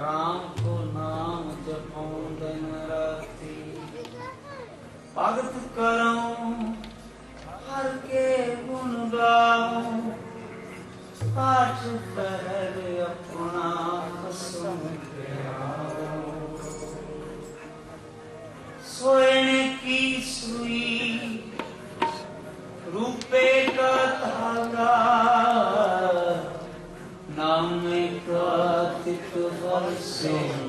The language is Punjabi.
ਰਾਮ ਕੋ ਨਾਮ ਜਪਉ ਦਿਨ ਰਾਤੀ ਭਗਤ ਕਰਉ, ਹਰ ਕੇ ਗੁਣ ਗਾਉ। ਪਾਠ ਪਹਿਰ ਆਪਣਾ ਖਸਮ ਪਿਆਉ soul.